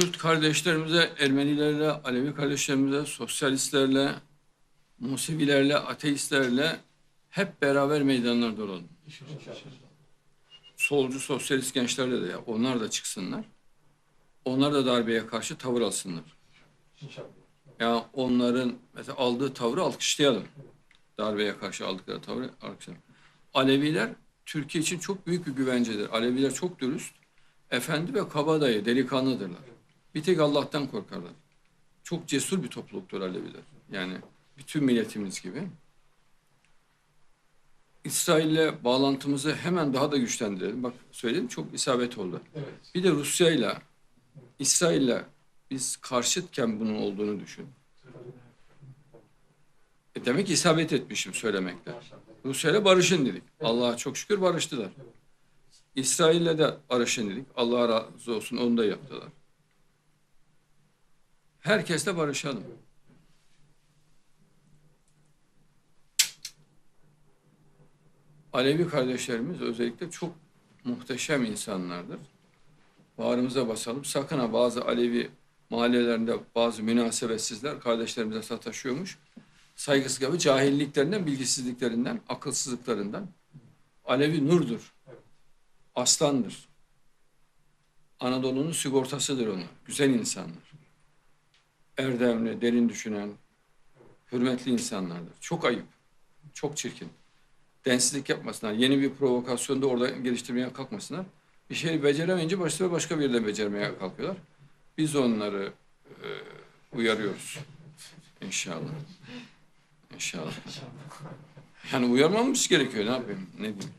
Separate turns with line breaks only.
Kürt kardeşlerimize, Ermenilerle, Alevi kardeşlerimize, sosyalistlerle, Musevilerle, ateistlerle hep beraber meydanlarda olalım. Solcu sosyalist gençlerle de ya, onlar da çıksınlar. Onlar da darbeye karşı tavır alsınlar. Ya onların mesela aldığı tavrı alkışlayalım. Darbeye karşı aldıkları tavrı alkışlayalım. Aleviler Türkiye için çok büyük bir güvencedir. Aleviler çok dürüst, efendi ve kabadayı, delikanlıdırlar. Bir tek Allah'tan korkarlar. Çok cesur bir topluluktur Aleviler. Yani bütün milletimiz gibi. İsrail'le bağlantımızı hemen daha da güçlendirelim. Bak söyledim çok isabet oldu.
Evet.
Bir de Rusya'yla, İsrail'le biz karşıtken bunun olduğunu düşün. E demek ki isabet etmişim söylemekte. Rusya'yla barışın dedik. Allah'a çok şükür barıştılar. İsrail'le de barışın dedik. Allah razı olsun onu da yaptılar. Herkesle barışalım. Alevi kardeşlerimiz özellikle çok muhteşem insanlardır. Bağrımıza basalım. Sakın ha bazı Alevi mahallelerinde bazı münasebetsizler kardeşlerimize sataşıyormuş. Saygısız gibi cahilliklerinden, bilgisizliklerinden, akılsızlıklarından. Alevi nurdur. Aslandır. Anadolu'nun sigortasıdır onlar. Güzel insanlar. Erdemli, derin düşünen, hürmetli insanlardır. Çok ayıp. Çok çirkin. Densizlik yapmasınlar. Yeni bir provokasyonda orada geliştirmeye kalkmasınlar. Bir şeyi beceremeyince başka başka bir yerden becermeye kalkıyorlar. Biz onları e, uyarıyoruz. İnşallah. İnşallah. Yani uyarmamız gerekiyor. Ne yapayım? Ne diyeyim?